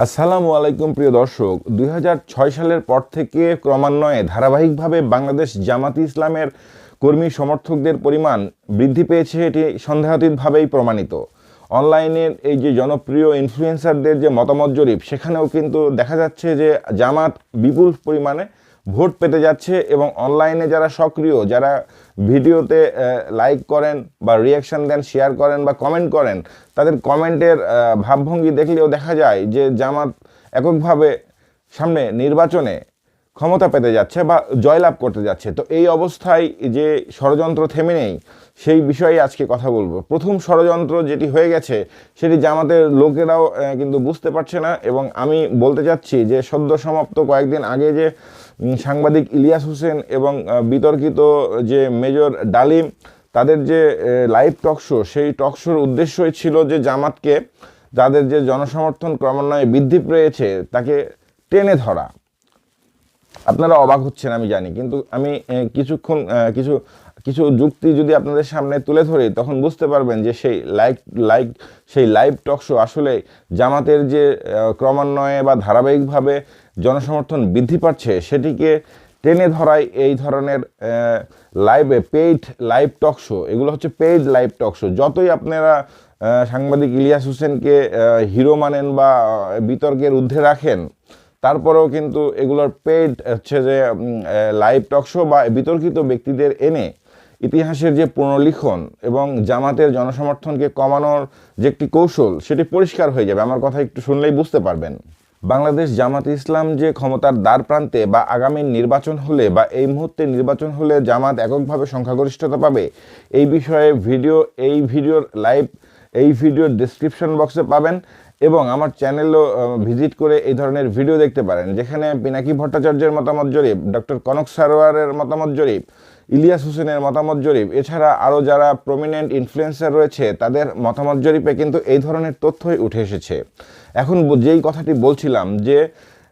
আসসালামু আলাইকুম প্রিয় দর্শক, দুই হাজার ছয় সালের পর থেকে ক্রমান্বয়ে ধারাবাহিকভাবে বাংলাদেশ জামাত ইসলামের কর্মী সমর্থকদের পরিমাণ বৃদ্ধি পেয়েছে, এটি সন্দেহাতীতভাবেই প্রমাণিত। অনলাইনের এই যে জনপ্রিয় ইনফ্লুয়েন্সারদের যে মতামত জরিপ, সেখানেও কিন্তু দেখা যাচ্ছে যে জামাত বিপুল পরিমাণে ভোট পেতে যাচ্ছে এবং অনলাইনে যারা সক্রিয়, যারা ভিডিওতে লাইক করেন বা রিয়াকশন দেন শেয়ার করেন বা কমেন্ট করেন, তাদের কমেন্টের ভাবভঙ্গি দেখলেও দেখা যায় যে জামাত এককভাবে সামনে নির্বাচনে ক্ষমতা পেতে যাচ্ছে বা জয়লাভ করতে যাচ্ছে। তো এই অবস্থায় যে ষড়যন্ত্র থেমে নেই, সেই বিষয়ে আজকে কথা বলব। প্রথম ষড়যন্ত্র যেটি হয়ে গেছে, সেটি জামাতের লোকেরাও কিন্তু বুঝতে পারছে না এবং আমি বলতে চাচ্ছি যে সদ্য সমাপ্ত কয়েকদিন আগে যে সাংবাদিক ইলিয়াস হোসেন এবং বিতর্কিত যে মেজর ডালিম, তাদের যে লাইভ টকশো সেই টকশোর উদ্দেশ্যই ছিল যে জামাতকে যাদের যে জনসমর্থন ক্রমান্বয়ে বৃদ্ধি পেয়েছে, তাকে টেনে ধরা। আপনারা অবাক হচ্ছেন, আমি জানি। কিন্তু আমি কিছুক্ষণ কিছু কিছু যুক্তি যদি আপনাদের সামনে তুলে ধরি, তখন বুঝতে পারবেন যে সেই লাইক লাইক, সেই লাইভ টক শো আসলে জামাতের যে ক্রমান্বয়ে বা ধারাবাহিকভাবে জনসমর্থন বৃদ্ধি পাচ্ছে, সেটিকে টেনে ধরাই এই ধরনের লাইভে পেইড লাইভ টক শো এগুলো হচ্ছে পেইড লাইভ টক শো যতই আপনারা সাংবাদিক ইলিয়াস হোসেনকে হিরো মানেন বা বিতর্কের ঊর্ধ্বে রাখেন, তারপরেও কিন্তু এগুলোর পেড হচ্ছে যে লাইভ টকশো বা বিতর্কিত ব্যক্তিদের এনে ইতিহাসের যে পুনর্লিখন এবং জামাতের জনসমর্থনকে কমানোর যে একটি কৌশল, সেটি পরিষ্কার হয়ে যাবে। আমার কথা একটু শুনলেই বুঝতে পারবেন। বাংলাদেশ জামাত ইসলাম যে ক্ষমতার দ্বার প্রান্তে বা আগামী নির্বাচন হলে বা এই মুহূর্তে নির্বাচন হলে জামাত এককভাবে সংখ্যাগরিষ্ঠতা পাবে, এই বিষয়ে ভিডিও, এই ভিডিওর লাইভ, এই ভিডিওর ডিসক্রিপশন বক্সে পাবেন এবং আমার চ্যানেলও ভিজিট করে এই ধরনের ভিডিও দেখতে পারেন, যেখানে পিনাকি ভট্টাচার্যের মতামত জরিপ ডক্টর কনক সারোয়ারের মতামত জরিপ ইলিয়াস হোসেনের মতামত জরিপ। এছাড়া আরও যারা প্রমিনেন্ট ইনফ্লুয়েন্সার রয়েছে, তাদের মতামত জরিপে কিন্তু এই ধরনের তথ্যই উঠে এসেছে। এখন যেই কথাটি বলছিলাম যে,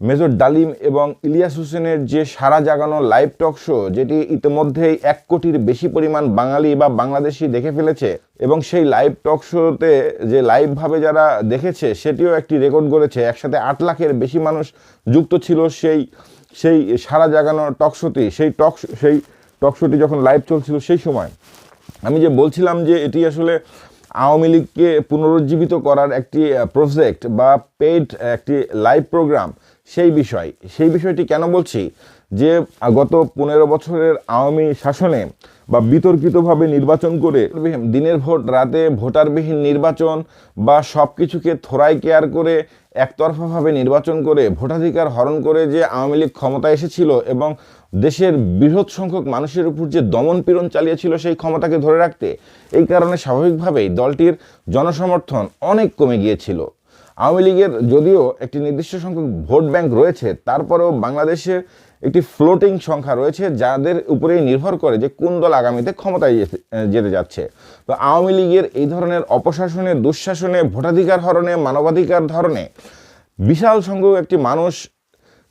মেজর ডালিম এবং ইলিয়াস হোসেনের যে সারা জাগানো লাইভ টক শো যেটি ইতিমধ্যেই এক কোটির বেশি পরিমাণ বাঙালি বা বাংলাদেশি দেখে ফেলেছে, এবং সেই লাইভ টক শোতে যে লাইভভাবে যারা দেখেছে, সেটিও একটি রেকর্ড করেছে একসাথে আট লাখের বেশি মানুষ যুক্ত ছিল সেই সেই সারা জাগানো টক শোটি সেই টক সেই টক শোটি যখন লাইভ চলছিল সেই সময়, আমি যে বলছিলাম যে এটি আসলে আওয়ামী লীগকে পুনরুজ্জীবিত করার একটি প্রজেক্ট বা পেইড একটি লাইভ প্রোগ্রাম সেই বিষয়, সেই বিষয়টি কেন বলছি? যে গত পনেরো বছরের আওয়ামী শাসনে বা বিতর্কিতভাবে নির্বাচন করে দিনের ভোট, রাতে ভোটারবিহীন নির্বাচন বা সব কিছুকে থোড়াই কেয়ার করে একতরফাভাবে নির্বাচন করে ভোটাধিকার হরণ করে যে আওয়ামী লীগ ক্ষমতা এসেছিল এবং দেশের বৃহৎ সংখ্যক মানুষের উপর যে দমন পীড়ন চালিয়েছিল সেই ক্ষমতাকে ধরে রাখতে, এই কারণে স্বাভাবিকভাবেই দলটির জনসমর্থন অনেক কমে গিয়েছিল। আওয়ামী লীগের যদিও একটি নির্দিষ্ট সংখ্যক ভোট ব্যাংক রয়েছে, তারপরেও বাংলাদেশের একটি ফ্লোটিং সংখ্যা রয়েছে যাদের উপরেই নির্ভর করে যে কোন দল আগামীতে ক্ষমতায় যেতে- যাচ্ছে। তো আওয়ামী লীগের এই ধরনের অপশাসনে, দুঃশাসনে, ভোটাধিকার হরণে, মানবাধিকার ধরনে বিশাল সংখ্যক একটি মানুষ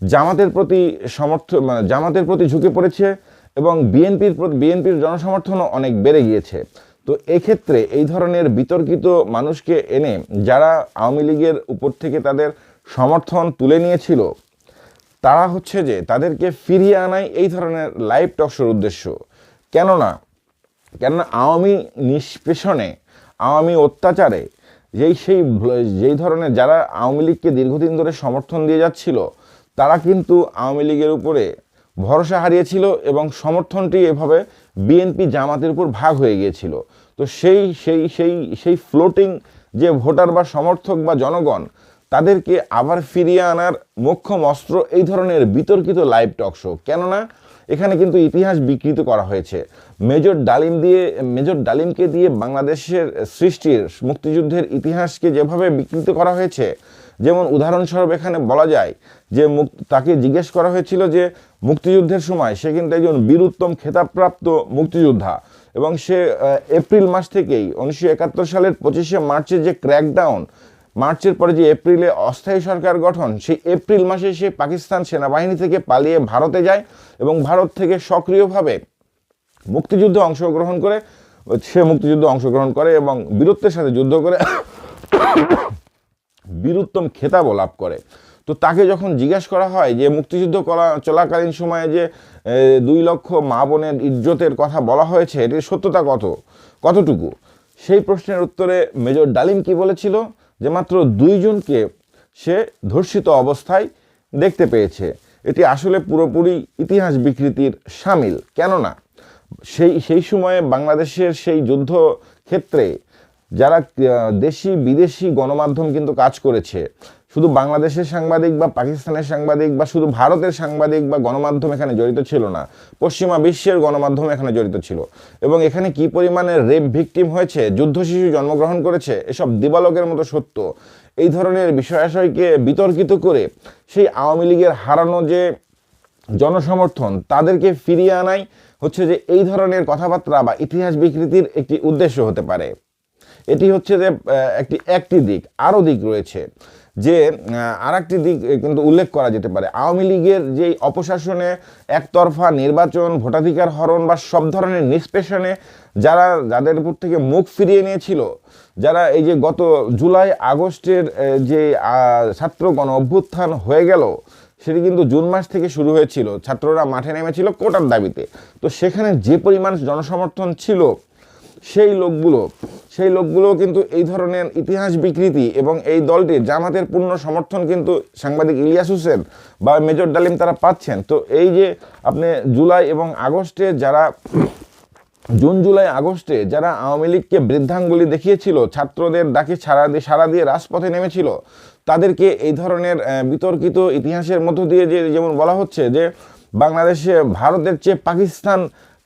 জামাতের প্রতি সমর্থন মানে জামাতের প্রতি ঝুঁকে পড়েছে এবং বিএনপির বিএনপির জনসমর্থনও অনেক বেড়ে গিয়েছে। তো এক্ষেত্রে এই ধরনের বিতর্কিত মানুষকে এনে যারা আওয়ামী লীগের উপর থেকে তাদের সমর্থন তুলে নিয়েছিল তারা হচ্ছে যে তাদেরকে ফিরিয়ে আনাই এই ধরনের লাইভ টকশোর উদ্দেশ্য। কেননা কেননা আওয়ামী নিষ্পেষণে, আওয়ামী অত্যাচারে যেই সেই যেই ধরনের যারা আওয়ামী লীগকে দীর্ঘদিন ধরে সমর্থন দিয়ে যাচ্ছিল, তারা কিন্তু আওয়ামী লীগের উপরে ভরসা হারিয়েছিল এবং সমর্থনটি এভাবে বিএনপি জামাতের উপর ভাগ হয়ে গিয়েছিল। তো সেই সেই সেই সেই ফ্লোটিং যে ভোটার বা সমর্থক বা জনগণ তাদেরকে আবার ফিরিয়ে আনার মোক্ষম অস্ত্র এই ধরনের বিতর্কিত লাইভ টক শো কেননা, এখানে কিন্তু ইতিহাস বিকৃত করা হয়েছে। মেজর ডালিম দিয়ে, মেজর ডালিমকে দিয়ে বাংলাদেশের সৃষ্টির মুক্তিযুদ্ধের ইতিহাসকে যেভাবে বিকৃত করা হয়েছে, যেমন উদাহরণস্বরূপ এখানে বলা যায় যে তাকে জিজ্ঞেস করা হয়েছিল যে মুক্তিযুদ্ধের সময় সে কিন্তু একজন বীরুত্তম খেতাবপ্রাপ্ত মুক্তিযোদ্ধা এবং সে এপ্রিল মাস থেকেই উনিশশো একাত্তর সালের পঁচিশে মার্চে যে ক্র্যাকডাউন মার্চের পরে যে এপ্রিলে অস্থায়ী সরকার গঠন, সেই এপ্রিল মাসে সে পাকিস্তান সেনাবাহিনী থেকে পালিয়ে ভারতে যায় এবং ভারত থেকে সক্রিয়ভাবে মুক্তিযুদ্ধে অংশগ্রহণ করে, সে মুক্তিযুদ্ধে অংশগ্রহণ করে এবং বীরত্বের সাথে যুদ্ধ করে, বীরুত্তম খেতাবও লাভ করে। তো তাকে যখন জিজ্ঞেস করা হয় যে মুক্তিযুদ্ধ করা, চলাকালীন সময়ে যে দুই লক্ষ মা বোনের ইজ্জতের কথা বলা হয়েছে, এটির সত্যতা কত? কতটুকু? সেই প্রশ্নের উত্তরে মেজর ডালিম কি বলেছিল? যে মাত্র দুইজনকে সে ধর্ষিত অবস্থায় দেখতে পেয়েছে। এটি আসলে পুরোপুরি ইতিহাস বিকৃতির সামিল। কেননা সেই সেই সময়ে বাংলাদেশের সেই যুদ্ধ ক্ষেত্রে যারা দেশি বিদেশি গণমাধ্যম কিন্তু কাজ করেছে শুধু বাংলাদেশের সাংবাদিক বা পাকিস্তানের সাংবাদিক বা শুধু ভারতের সাংবাদিক বা গণমাধ্যম এখানে জড়িত ছিল না, পশ্চিমা বিশ্বের গণমাধ্যম এখানে জড়িত ছিল। এবং এখানে কি পরিমাণে রেপ ভিকটিম হয়েছে, যুদ্ধ শিশু জন্মগ্রহণ করেছে, এসব দিবালকের মতো সত্য, এই ধরনের বিষয়াশয়কে বিতর্কিত করে সেই আওয়ামী লীগের হারানো যে জনসমর্থন, তাদেরকে ফিরিয়ে আনাই হচ্ছে যে এই ধরনের কথাবার্তা বা ইতিহাস বিকৃতির একটি উদ্দেশ্য হতে পারে। এটি হচ্ছে যে একটি একটি দিক, আরও দিক রয়েছে যে আর একটি দিক কিন্তু উল্লেখ করা যেতে পারে। আওয়ামী লীগের যেই অপশাসনে একতরফা নির্বাচন, ভোটাধিকার হরণ বা সব ধরনের নিষ্পেষণে যারা, যাদের উপর থেকে মুখ ফিরিয়ে নিয়েছিল, যারা এই যে গত জুলাই আগস্টের যে ছাত্র গণ অভ্যুত্থান হয়ে গেল, সেটি কিন্তু জুন মাস থেকে শুরু হয়েছিল। ছাত্ররা মাঠে নেমেছিল কোটার দাবিতে। তো সেখানে যে পরিমাণ জনসমর্থন ছিল সেই লোকগুলো সেই লোকগুলো কিন্তু এই ধরনের ইতিহাস বিকৃতি এবং এই দলটি জামাতের পূর্ণ সমর্থন কিন্তু সাংবাদিক ইলিয়াস হোসেন বা মেজর ডালিম তারা পাচ্ছেন। তো এই যে আপনি জুলাই এবং আগস্টে যারা, জুন, জুলাই, আগস্টে যারা আওয়ামী লীগকে বৃদ্ধাঙ্গুলি দেখিয়েছিল, ছাত্রদের ডাকে সারা দিয়ে সারা দিয়ে রাজপথে নেমেছিল, তাদেরকে এই ধরনের বিতর্কিত ইতিহাসের মধ্য দিয়ে যে যেমন বলা হচ্ছে যে বাংলাদেশে ভারতের চেয়ে পাকিস্তান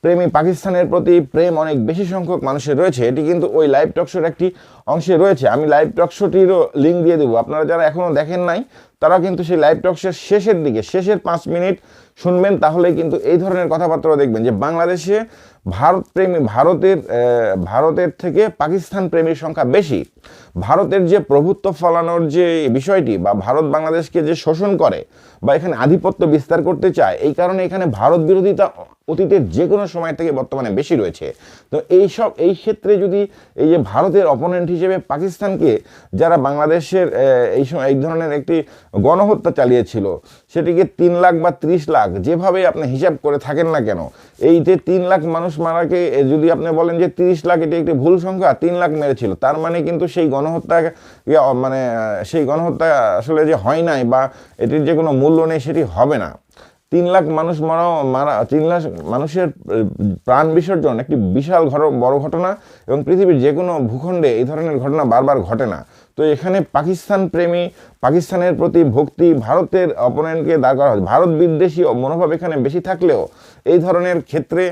প্রেমী পাকিস্তানের প্রতি প্রেম অনেক বেশি সংখ্যক মানুষের রয়েছে। এটি কিন্তু ওই লাইভ টকশোর একটি অংশে রয়েছে। আমি লাইভ টকশোটিরও লিঙ্ক দিয়ে দেবো। আপনারা যারা এখনও দেখেন নাই তারা কিন্তু সেই লাইভ টকশোর শেষের দিকে, শেষের পাঁচ মিনিট শুনবেন তাহলে কিন্তু এই ধরনের কথাবার্তা দেখবেন যে বাংলাদেশে ভারত প্রেমী ভারতের ভারতের থেকে পাকিস্তান প্রেমীর সংখ্যা বেশি। ভারতের যে প্রভুত্ব ফলানোর যে বিষয়টি বা ভারত বাংলাদেশকে যে শোষণ করে বা এখানে আধিপত্য বিস্তার করতে চায়, এই কারণে এখানে ভারত বিরোধিতা অতীতের যে কোনো সময় থেকে বর্তমানে বেশি রয়েছে। তো এই সব এই ক্ষেত্রে যদি এই যে ভারতের অপোনেন্ট হিসেবে পাকিস্তানকে যারা বাংলাদেশের এই সময় এই ধরনের একটি গণহত্যা চালিয়েছিল, সেটিকে তিন লাখ বা ত্রিশ লাখ যেভাবে আপনি হিসাব করে থাকেন না কেন, এই যে তিন লাখ মানুষ মারাকে যদি আপনি বলেন যে তিরিশ লাখ এটি একটি ভুল সংখ্যা, তিন লাখ মেরেছিল, তার মানে কিন্তু সেই গণহত্যা মানে সেই গণহত্যা আসলে যে হয় নাই বা এটির যে কোনো মূল্য নেই, সেটি হবে না। তিন লাখ মানুষ মারা মারা, তিন লাখ মানুষের প্রাণ বিসর্জন একটি বিশাল বড় ঘটনা এবং পৃথিবীর যে কোনো ভূখণ্ডে এই ধরনের ঘটনা বারবার ঘটে না। তো এখানে পাকিস্তান প্রেমী, পাকিস্তানের প্রতি ভক্তি ভারতের অপোনেন্টকে দাঁড় করা হয়। ভারত বিদ্বেষী মনোভাব এখানে বেশি থাকলেও এই ধরনের ক্ষেত্রে,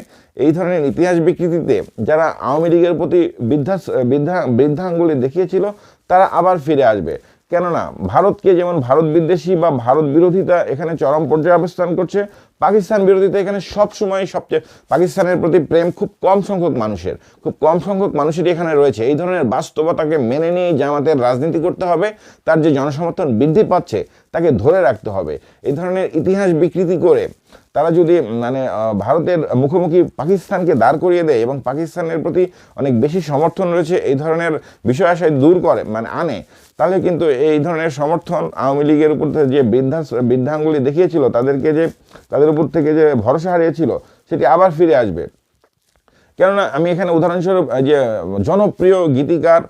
এই ধরনের ইতিহাস বিকৃতিতে যারা আওয়ামী লীগের প্রতি বৃদ্ধা বৃদ্ধা বৃদ্ধাঙ্গুলি দেখিয়েছিল, তারা আবার ফিরে আসবে। কেননা ভারতকে যেমন ভারত বিদ্বেষী বা ভারত বিরোধিতা এখানে চরম পর্যায়ে অবস্থান করছে, পাকিস্তান বিরোধিতা এখানে সব সময় সবচেয়ে, পাকিস্তানের প্রতি প্রেম খুব কম সংখ্যক মানুষের, খুব কম সংখ্যক মানুষেরই এখানে রয়েছে। এই ধরনের বাস্তবতাকে মেনে নিয়ে জামাতের রাজনীতি করতে হবে, তার যে জনসমর্থন বৃদ্ধি পাচ্ছে তাকে ধরে রাখতে হবে। এই ধরনের ইতিহাস বিকৃতি করে তারা যদি মানে ভারতের মুখোমুখি পাকিস্তানকে দাঁড় করিয়ে দেয় এবং পাকিস্তানের প্রতি অনেক বেশি সমর্থন রয়েছে, এই ধরনের বিষয় আশয় দূর করে মানে আনে তাহলে কিন্তু এই ধরনের সমর্থন আওয়ামী লীগের উপর থেকে যে বৃদ্ধা বৃদ্ধাঙ্গুলি দেখিয়েছিল, তাদেরকে যে, তাদের উপর থেকে যে ভরসা হারিয়েছিল, সেটি আবার ফিরে আসবে। কেননা আমি এখানে উদাহরণস্বরূপ যে জনপ্রিয় গীতিকার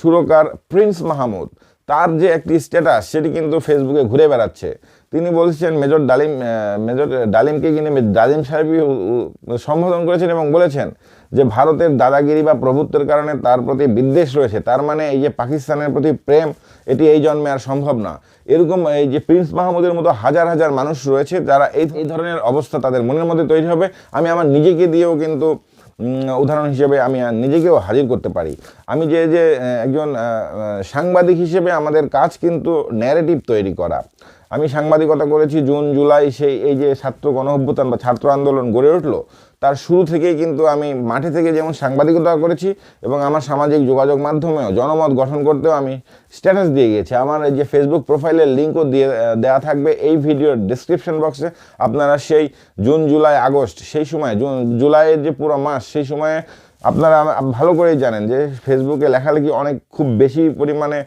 সুরকার প্রিন্স মাহমুদ, তার যে একটি স্ট্যাটাস সেটি কিন্তু ফেসবুকে ঘুরে বেড়াচ্ছে। তিনি বলছেন, মেজর ডালিম মেজর ডালিমকে কিনে ডালিম সাহেবই সম্বোধন করেছেন এবং বলেছেন যে ভারতের দাদাগিরি বা প্রভুত্বের কারণে তার প্রতি বিদ্বেষ রয়েছে। তার মানে এই যে পাকিস্তানের প্রতি প্রেম, এটি এই জন্মে আর সম্ভব না। এরকম এই যে প্রিন্স মাহমুদের মতো হাজার হাজার মানুষ রয়েছে, যারা এই এই ধরনের অবস্থা তাদের মনের মধ্যে তৈরি হবে। আমি আমার নিজেকে দিয়েও কিন্তু উদাহরণ হিসেবে আমি নিজেকেও হাজির করতে পারি। আমি যে যে, একজন সাংবাদিক হিসেবে আমাদের কাজ কিন্তু ন্যারেটিভ তৈরি করা। আমি সাংবাদিকতা করেছি, জুন, জুলাই সেই এই যে ছাত্র গণ অভ্যুত্থান বা ছাত্র আন্দোলন গড়ে উঠল, তার শুরু থেকেই কিন্তু আমি মাঠে থেকে যেমন সাংবাদিকতা করেছি এবং আমার সামাজিক যোগাযোগ মাধ্যমেও জনমত গঠন করতেও আমি স্ট্যাটাস দিয়ে গেছি আমার এই যে ফেসবুক প্রোফাইলের লিঙ্কও দিয়ে দেওয়া থাকবে এই ভিডিওর ডিসক্রিপশন বক্সে আপনারা সেই জুন, জুলাই, আগস্ট সেই সময়, জুন, জুলাইয়ের যে পুরো মাস সেই সময়ে আপনারা ভালো করেই জানেন যে ফেসবুকে লেখালেখি অনেক খুব বেশি পরিমাণে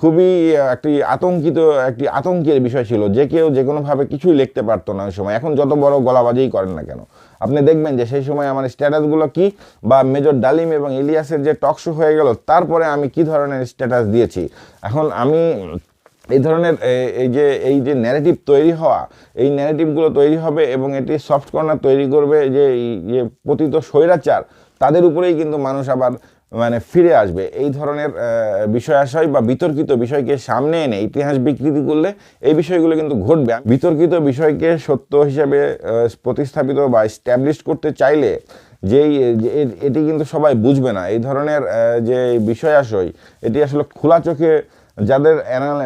খুবই একটি আতঙ্কিত, একটি আতঙ্কের বিষয় ছিল যে কেউ যে কোনোভাবে কিছুই লিখতে পারতো না ওই সময়। এখন যত বড় গলাবাজিই করেন না কেন? আপনি দেখবেন যে সেই সময় আমার স্ট্যাটাসগুলো কি? বা মেজর ডালিম এবং ইলিয়াসের যে টক শো হয়ে গেল, তারপরে আমি কি ধরনের স্ট্যাটাস দিয়েছি? এখন আমি এই ধরনের এই যে এই যে ন্যারেটিভ তৈরি হওয়া, এই ন্যারেটিভগুলো তৈরি হবে এবং এটি সফট কর্নার তৈরি করবে যে, এই যে পতিত স্বৈরাচার, তাদের উপরেই কিন্তু মানুষ আবার মানে ফিরে আসবে। এই ধরনের বিষয় আশয় বা বিতর্কিত বিষয়কে সামনে এনে ইতিহাস বিকৃতি করলে এই বিষয়গুলো কিন্তু ঘটবে। বিতর্কিত বিষয়কে সত্য হিসাবে প্রতিস্থাপিত বা স্ট্যাবলিশ করতে চাইলে যেই এটি কিন্তু সবাই বুঝবে না। এই ধরনের যে বিষয় আশয় এটি আসলে খোলা চোখে যাদের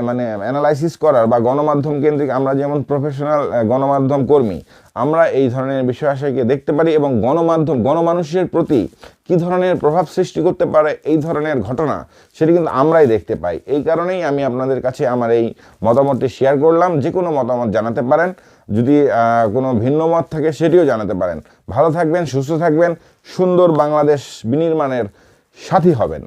মানে অ্যানালাইসিস করার বা গণমাধ্যম কেন্দ্রিক আমরা যেমন প্রফেশনাল গণমাধ্যম কর্মী, আমরা এই ধরনের বিষয় আশয়কে দেখতে পারি এবং গণমাধ্যম, গণমানুষের প্রতি কি ধরনের প্রভাব সৃষ্টি করতে পারে এই ধরনের ঘটনা, সেটি কিন্তু আমরাই দেখতে পাই। এই কারণেই আমি আপনাদের কাছে আমার এই মতামতটি শেয়ার করলাম। যে কোনো মতামত জানাতে পারেন। যদি কোনো ভিন্ন মত থাকে, সেটিও জানাতে পারেন। ভালো থাকবেন, সুস্থ থাকবেন। সুন্দর বাংলাদেশ বিনির্মাণের সাথী হবেন।